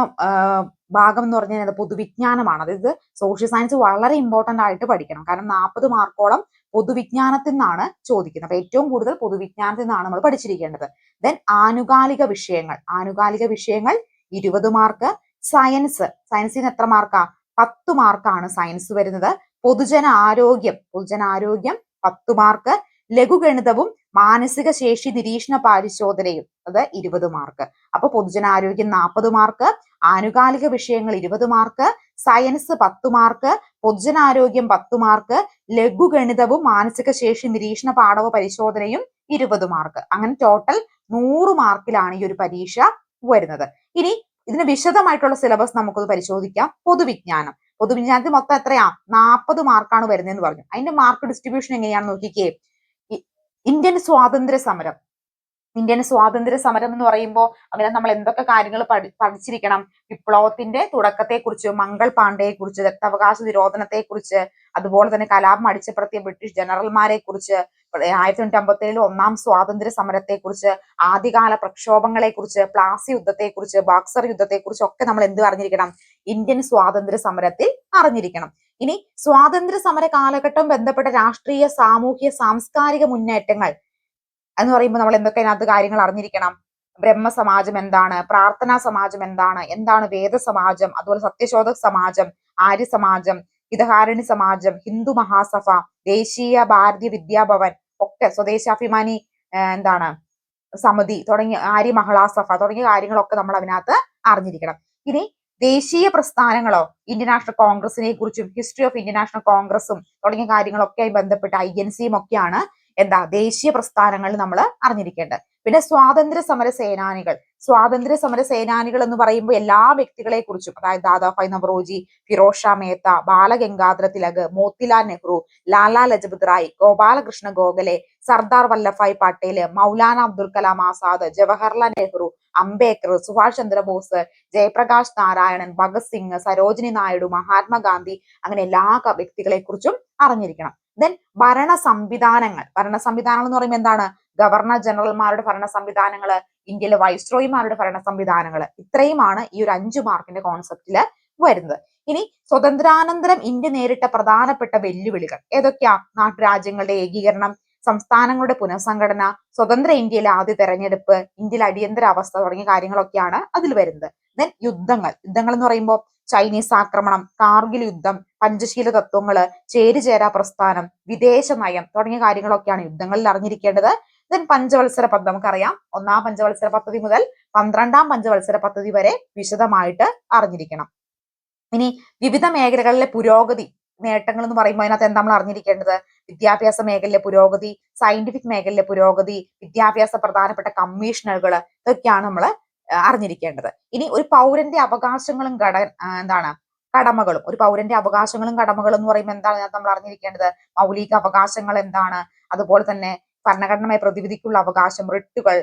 ഭാഗം എന്ന് പറഞ്ഞു കഴിഞ്ഞാൽ പൊതുവിജ്ഞാനമാണ്. അതായത് സോഷ്യൽ സയൻസ് വളരെ ഇമ്പോർട്ടന്റ് ആയിട്ട് പഠിക്കണം. കാരണം നാൽപ്പത് മാർക്കോളം പൊതുവിജ്ഞാനത്തിൽ നിന്നാണ് ചോദിക്കുന്നത്. അപ്പൊ ഏറ്റവും കൂടുതൽ പൊതുവിജ്ഞാനത്തിൽ നിന്നാണ് നമ്മൾ പഠിച്ചിരിക്കേണ്ടത്. ദെൻ ആനുകാലിക വിഷയങ്ങൾ. ആനുകാലിക വിഷയങ്ങൾ ഇരുപത് മാർക്ക് സയൻസ് സയൻസിന് എത്ര മാർക്കാ പത്ത് മാർക്കാണ് സയൻസ് വരുന്നത്. പൊതുജന ആരോഗ്യം. പൊതുജന ആരോഗ്യം പത്ത് മാർക്ക്. ലഘുഗണിതവും മാനസിക ശേഷി നിരീക്ഷണ പരിശോധനയും. അത് ഇരുപത് മാർക്ക്. അപ്പൊ പൊതുജനാരോഗ്യം നാൽപ്പത് മാർക്ക് ആനുകാലിക വിഷയങ്ങൾ ഇരുപത് മാർക്ക് സയൻസ് പത്ത് മാർക്ക് പൊതുജനാരോഗ്യം പത്ത് മാർക്ക് ലഘുഗണിതവും മാനസിക ശേഷി നിരീക്ഷണ പാഠവ പരിശോധനയും ഇരുപത് മാർക്ക്. അങ്ങനെ ടോട്ടൽ നൂറ് മാർക്കിലാണ് ഈ ഒരു പരീക്ഷ വരുന്നത്. ഇനി ഇതിന് വിശദമായിട്ടുള്ള സിലബസ് നമുക്കത് പരിശോധിക്കാം. പൊതുവിജ്ഞാനം. പൊതുവിജ്ഞാനത്തിൽ മൊത്തം എത്രയാ? നാൽപ്പത് മാർക്കാണ് വരുന്നതെന്ന് പറഞ്ഞു. അതിന്റെ മാർക്ക് ഡിസ്ട്രിബ്യൂഷൻ എങ്ങനെയാണെന്ന് നോക്കിക്കേ. ഇന്ത്യൻ സ്വാതന്ത്ര്യ സമരം. ഇന്ത്യൻ സ്വാതന്ത്ര്യ സമരം എന്ന് പറയുമ്പോൾ അങ്ങനെ നമ്മൾ എന്തൊക്കെ കാര്യങ്ങൾ പഠി പഠിച്ചിരിക്കണം? വിപ്ലവത്തിന്റെ തുടക്കത്തെക്കുറിച്ച് മംഗൾ പാണ്ഡയെ കുറിച്ച് രക്താവകാശ നിരോധനത്തെ കുറിച്ച് അതുപോലെ തന്നെ കലാപം അടിച്ചപ്പെടുത്തിയ ബ്രിട്ടീഷ് ജനറൽമാരെ കുറിച്ച് ആയിരത്തി തൊണ്ണൂറ്റി അമ്പത്തി ഒന്നാം സ്വാതന്ത്ര്യ സമരത്തെ കുറിച്ച് ആദ്യകാല പ്രക്ഷോഭങ്ങളെ കുറിച്ച് പ്ലാസി യുദ്ധത്തെ കുറിച്ച് ബോക്സർ യുദ്ധത്തെ കുറിച്ച് ഒക്കെ നമ്മൾ എന്ത് അറിഞ്ഞിരിക്കണം? ഇന്ത്യൻ സ്വാതന്ത്ര്യ സമരത്തിൽ അറിഞ്ഞിരിക്കണം. ഇനി സ്വാതന്ത്ര്യ സമര കാലഘട്ടം ബന്ധപ്പെട്ട രാഷ്ട്രീയ സാമൂഹ്യ സാംസ്കാരിക മുന്നേറ്റങ്ങൾ എന്ന് പറയുമ്പോൾ നമ്മൾ എന്തൊക്കെ അതിനകത്ത് കാര്യങ്ങൾ അറിഞ്ഞിരിക്കണം? ബ്രഹ്മസമാജം എന്താണ്? പ്രാർത്ഥനാ സമാജം എന്താണ്? എന്താണ് വേദസമാജം? അതുപോലെ സത്യശോധക സമാജം ആര്യ സമാജം ഹിതകാരണി സമാജം ഹിന്ദു മഹാസഭ ദേശീയ ഭാരതീയ വിദ്യാഭവൻ ഒക്കെ സ്വദേശാഭിമാനി എന്താണ് സമിതി തുടങ്ങിയ ആര്യ മഹളാസഭ തുടങ്ങിയ കാര്യങ്ങളൊക്കെ നമ്മൾ അതിനകത്ത് അറിഞ്ഞിരിക്കണം. ഇനി ദേശീയ പ്രസ്ഥാനങ്ങളോ ഇന്ത്യൻ നാഷണൽ കോൺഗ്രസിനെ കുറിച്ചും ഹിസ്റ്ററി ഓഫ് ഇന്ത്യൻ നാഷണൽ കോൺഗ്രസും തുടങ്ങിയ കാര്യങ്ങളൊക്കെ ബന്ധപ്പെട്ട ഐ എൻ സിയും ഒക്കെയാണ് എന്താ ദേശീയ പ്രസ്ഥാനങ്ങൾ നമ്മൾ അറിഞ്ഞിരിക്കേണ്ടത്. പിന്നെ സ്വാതന്ത്ര്യ സമര സേനാനികൾ. സ്വാതന്ത്ര്യ സമര സേനാനികൾ എന്ന് പറയുമ്പോൾ എല്ലാ വ്യക്തികളെ കുറിച്ചും അതായത് ദാദാഭായ് നവറോജി ഫിറോസ് ഷാ മേത്ത ബാലഗംഗാധര തിലക് മോത്തിലാൽ നെഹ്റു ലാലാ ലജപത് റായ് ഗോപാലകൃഷ്ണ ഗോഖലെ സർദാർ വല്ലഭായ് പട്ടേൽ മൗലാന അബ്ദുൽ കലാം ആസാദ് ജവഹർലാൽ നെഹ്റു അംബേദ്കർ സുഭാഷ് ചന്ദ്രബോസ് ജയപ്രകാശ് നാരായണൻ ഭഗത് സിംഗ് സരോജിനി നായിഡു മഹാത്മാഗാന്ധി അങ്ങനെ എല്ലാ വ്യക്തികളെ കുറിച്ചും അറിഞ്ഞിരിക്കണം. ദെൻ ഭരണ സംവിധാനങ്ങൾ. ഭരണ സംവിധാനങ്ങൾ എന്ന് പറയുമ്പോൾ എന്താണ്? ഗവർണർ ജനറൽമാരുടെ ഭരണ സംവിധാനങ്ങൾ ഇന്ത്യയിലെ വൈസ്രോയിമാരുടെ ഭരണ സംവിധാനങ്ങൾ ഇത്രയുമാണ് ഈ ഒരു അഞ്ചു മാർക്കിന്റെ കോൺസെപ്റ്റിൽ വരുന്നത്. ഇനി സ്വതന്ത്രാനന്തരം ഇന്ത്യ നേരിട്ട പ്രധാനപ്പെട്ട വെല്ലുവിളികൾ. ഏതൊക്കെയാ? നാട്ടുരാജ്യങ്ങളുടെ ഏകീകരണം സംസ്ഥാനങ്ങളുടെ പുനഃസംഘടന സ്വതന്ത്ര ഇന്ത്യയിലെ ആദ്യ തെരഞ്ഞെടുപ്പ് ഇന്ത്യയിലെ അടിയന്തര അവസ്ഥ തുടങ്ങിയ കാര്യങ്ങളൊക്കെയാണ് അതിൽ വരുന്നത്. ദെൻ യുദ്ധങ്ങൾ. യുദ്ധങ്ങൾ എന്ന് പറയുമ്പോൾ ചൈനീസ് ആക്രമണം കാർഗിൽ യുദ്ധം പഞ്ചശീല തത്വങ്ങൾ ചേരുചേരാ പ്രസ്ഥാനം വിദേശ നയം തുടങ്ങിയ കാര്യങ്ങളൊക്കെയാണ് യുദ്ധങ്ങളിൽ അറിഞ്ഞിരിക്കേണ്ടത്. ദെൻ പഞ്ചവത്സര പദ്ധതി. നമുക്കറിയാം ഒന്നാം പഞ്ചവത്സര പദ്ധതി മുതൽ പന്ത്രണ്ടാം പഞ്ചവത്സര പദ്ധതി വരെ വിശദമായിട്ട് അറിഞ്ഞിരിക്കണം. ഇനി വിവിധ മേഖലകളിലെ പുരോഗതി നേട്ടങ്ങൾ എന്ന് പറയുമ്പോൾ അതിനകത്ത് എന്താ നമ്മൾ അറിഞ്ഞിരിക്കേണ്ടത്? വിദ്യാഭ്യാസ മേഖലയിലെ പുരോഗതി സയന്റിഫിക് മേഖലയിലെ പുരോഗതി വിദ്യാഭ്യാസ പ്രധാനപ്പെട്ട കമ്മീഷണറുകൾ ഇതൊക്കെയാണ് നമ്മൾ അറിഞ്ഞിരിക്കേണ്ടത്. ഇനി ഒരു പൗരന്റെ അവകാശങ്ങളും ഘട എന്താണ്? കടമകളും. ഒരു പൗരന്റെ അവകാശങ്ങളും കടമകളും എന്ന് പറയുമ്പോൾ എന്താണ് നമ്മൾ അറിഞ്ഞിരിക്കേണ്ടത്? മൗലിക അവകാശങ്ങൾ എന്താണ്? അതുപോലെ തന്നെ ഭരണഘടനമായി പ്രതിവിധിക്കുള്ള അവകാശം റിട്ടുകൾ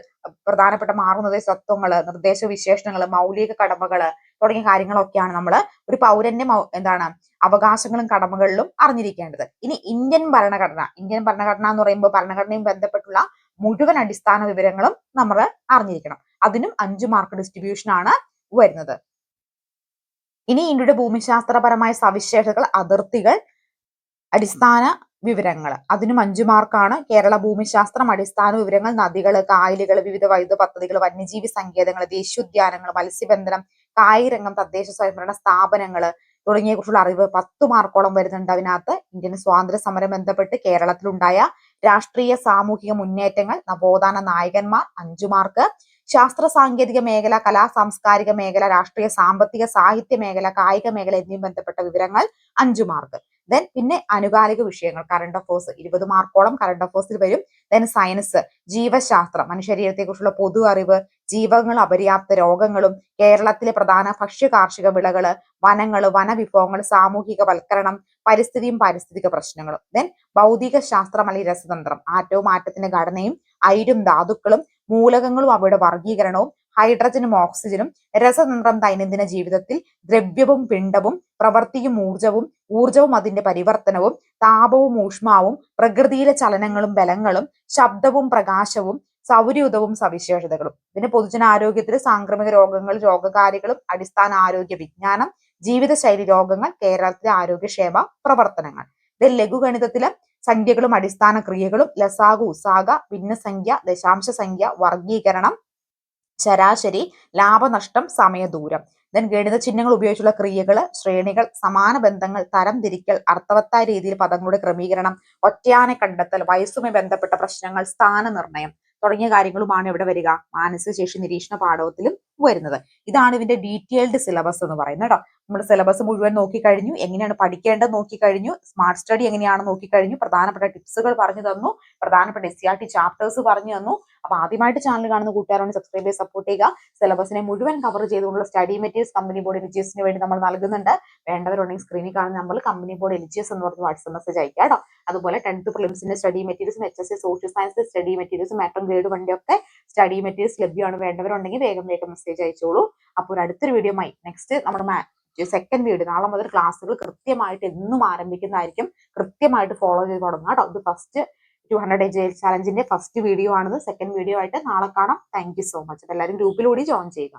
പ്രധാനപ്പെട്ട മാറുന്നത് തത്വങ്ങൾ നിർദ്ദേശ വിശേഷണങ്ങൾ മൗലിക കടമകൾ തുടങ്ങിയ കാര്യങ്ങളൊക്കെയാണ് നമ്മൾ ഒരു പൗരന്റെ എന്താണ് അവകാശങ്ങളും കടമകളിലും അറിഞ്ഞിരിക്കേണ്ടത്. ഇനി ഇന്ത്യൻ ഭരണഘടന ഇന്ത്യൻ ഭരണഘടന എന്ന് പറയുമ്പോൾ ഭരണഘടനയും ബന്ധപ്പെട്ടുള്ള മുഴുവൻ അടിസ്ഥാന വിവരങ്ങളും നമ്മൾ അറിഞ്ഞിരിക്കണം. അതിനും അഞ്ചു മാർക്ക് ഡിസ്ട്രിബ്യൂഷൻ ആണ് വരുന്നത്. ഇനി ഇന്ത്യയുടെ ഭൂമിശാസ്ത്രപരമായ സവിശേഷതകൾ അതിർത്തികൾ അടിസ്ഥാന വിവരങ്ങൾ അതിനും അഞ്ചു മാർക്കാണ് കേരള ഭൂമിശാസ്ത്രം അടിസ്ഥാന വിവരങ്ങൾ നദികൾ കായലുകൾ വിവിധ വൈദ്യുത പദ്ധതികൾ വന്യജീവി സങ്കേതങ്ങൾ ദേശീയോദ്യാനങ്ങൾ മത്സ്യബന്ധനം കായികരംഗം തദ്ദേശ സ്വയംഭരണ സ്ഥാപനങ്ങൾ തുടങ്ങിയ കുറിച്ചുള്ള അറിവ് പത്ത് മാർക്കോളം വരുന്നുണ്ട് അതിനകത്ത്. ഇന്ത്യൻ സ്വാതന്ത്ര്യ സമരം ബന്ധപ്പെട്ട് കേരളത്തിലുണ്ടായ രാഷ്ട്രീയ സാമൂഹിക മുന്നേറ്റങ്ങൾ നവോത്ഥാന നായകന്മാർ അഞ്ചു മാർക്ക് ശാസ്ത്ര സാങ്കേതിക മേഖല കലാ സാംസ്കാരിക മേഖല രാഷ്ട്രീയ സാമ്പത്തിക സാഹിത്യ മേഖല കായിക മേഖല എന്നിവയും ബന്ധപ്പെട്ട വിവരങ്ങൾ അഞ്ചു മാർക്ക്. ദെൻ പിന്നെ അനുകാലിക വിഷയങ്ങൾ കറണ്ട് അഫേഴ്സ് ഇരുപത് മാർക്കോളം കറണ്ട് അഫേഴ്സിൽ വരും. ദെൻ സയൻസ് ജീവശാസ്ത്രം മനുഷ്യരീരത്തെ കുറിച്ചുള്ള പൊതു അറിവ് ജീവകങ്ങൾ അപര്യാപ്ത രോഗങ്ങളും കേരളത്തിലെ പ്രധാന ഭക്ഷ്യ കാർഷിക വിളകൾ വനങ്ങൾ വനവിഭവങ്ങൾ സാമൂഹിക വൽക്കരണം പരിസ്ഥിതിയും പാരിസ്ഥിതിക പ്രശ്നങ്ങളും. ദെൻ ഭൗതിക ശാസ്ത്രം അല്ലെങ്കിൽ രസതന്ത്രം. ആറ്റവും ആറ്റത്തിന്റെ ഘടനയും ഐരും ധാതുക്കളും മൂലകങ്ങളും അവയുടെ വർഗീകരണവും ഹൈഡ്രജനും ഓക്സിജനും രസതന്ത്രം ദൈനംദിന ജീവിതത്തിൽ ദ്രവ്യവും പിണ്ഡവും പ്രവൃത്തിയും ഊർജവും ഊർജവും അതിന്റെ പരിവർത്തനവും താപവും ഊഷ്മാവും പ്രകൃതിയിലെ ചലനങ്ങളും ബലങ്ങളും ശബ്ദവും പ്രകാശവും സൗരയുധവും സവിശേഷതകളും. പിന്നെ പൊതുജനാരോഗ്യത്തിൽ സാംക്രമിക രോഗങ്ങൾ രോഗകാരികളും അടിസ്ഥാന ആരോഗ്യ വിജ്ഞാനം ജീവിതശൈലി രോഗങ്ങൾ കേരളത്തിലെ ആരോഗ്യക്ഷേമ പ്രവർത്തനങ്ങൾ. ഇത് ലഘുഗണിതത്തിലെ സംഖ്യകളും അടിസ്ഥാന ക്രിയകളും ലസാഗു ഉസാഗ ഭിന്നസംഖ്യ ദശാംശ സംഖ്യ വർഗീകരണം ശരാശരി ലാഭനഷ്ടം സമയദൂരം. ദെൻ ഗണിത ചിഹ്നങ്ങൾ ഉപയോഗിച്ചുള്ള ക്രിയകൾ ശ്രേണികൾ സമാന ബന്ധങ്ങൾ തരംതിരിക്കൽ അർത്ഥവത്തായ രീതിയിൽ പദങ്ങളുടെ ക്രമീകരണം ഒറ്റയാനെ കണ്ടെത്തൽ വയസ്സുമായി ബന്ധപ്പെട്ട പ്രശ്നങ്ങൾ സ്ഥാനനിർണയം തുടങ്ങിയ കാര്യങ്ങളുമാണ് ഇവിടെ വരിക. മാനസിക ശേഷി നിരീക്ഷണ പാഠവത്തിലും വരുന്നത്. ഇതാണ് ഇതിന്റെ ഡീറ്റെയിൽഡ് സിലബസ് എന്ന് പറയുന്നത് കേട്ടോ നമ്മൾ സിലബസ് മുഴുവൻ നോക്കിക്കഴിഞ്ഞു എങ്ങനെയാണ് പഠിക്കേണ്ടത് നോക്കിക്കഴിഞ്ഞു സ്മാർട്ട് സ്റ്റഡി എങ്ങനെയാണ് നോക്കിക്കഴിഞ്ഞു പ്രധാനപ്പെട്ട ടിപ്സുകൾ പറഞ്ഞു തന്നു പ്രധാനപ്പെട്ട S C R T chapters പറഞ്ഞു തന്നു. അപ്പൊ ആദ്യമായിട്ട് ചാനൽ കാണുന്ന കൂട്ടുകാരോട് സബ്സ്ക്രൈബ് ചെയ്ത് സപ്പോർട്ട് ചെയ്യുക. സിലബസിനെ മുഴുവൻ കവർ ചെയ്തുകൊണ്ടുള്ള സ്റ്റഡി മെറ്റീരിയൽസ് കമ്പനി ബോർഡ് എലിജിയസിന് വേണ്ടി നമ്മൾ നൽകുന്നുണ്ട്. വേണ്ടവരുണ്ടെങ്കിൽ സ്ക്രീനിൽ കാണുന്ന നമ്മൾ കമ്പനി ബോർഡ് എലിജിയസ് എന്ന് പറഞ്ഞ് വാട്സപ്പ് മെസ്സേജ് അയക്കുക കേട്ടോ അതുപോലെ ടെൻത്ത് പ്രിലിംസിന്റെ study മെറ്റീരിയൽസും H S social science study മെറ്റീരിയൽസും മാറ്റം ഗ്രേഡ് വണ്ടിയൊക്കെ സ്റ്റഡി മെറ്റീരിയൽസ് ലഭ്യമാണ്. വേണ്ടവരുണ്ടെങ്കിൽ വേഗം വേഗം മെസ്സേജ് അയച്ചോളൂ. അപ്പോൾ അടുത്തൊരു ആയി നെക്സ്റ്റ് നമ്മുടെ സെക്കൻഡ് വീഡിയോ നാളെ മുതൽ ക്ലാസ്സുകൾ കൃത്യമായിട്ട് എന്നും ആരംഭിക്കുന്നതായിരിക്കും. കൃത്യമായിട്ട് ഫോളോ ചെയ്ത് തുടങ്ങുക കേട്ടോ. ഇത് first two hundred a day ചാലഞ്ചിന്റെ first video ആണിത്. സെക്കൻഡ് വീഡിയോ ആയിട്ട് നാളെ കാണാം. താങ്ക് യു സോ മച്ച് എല്ലാവരും ഗ്രൂപ്പിലൂടെ ജോയിൻ ചെയ്യുക.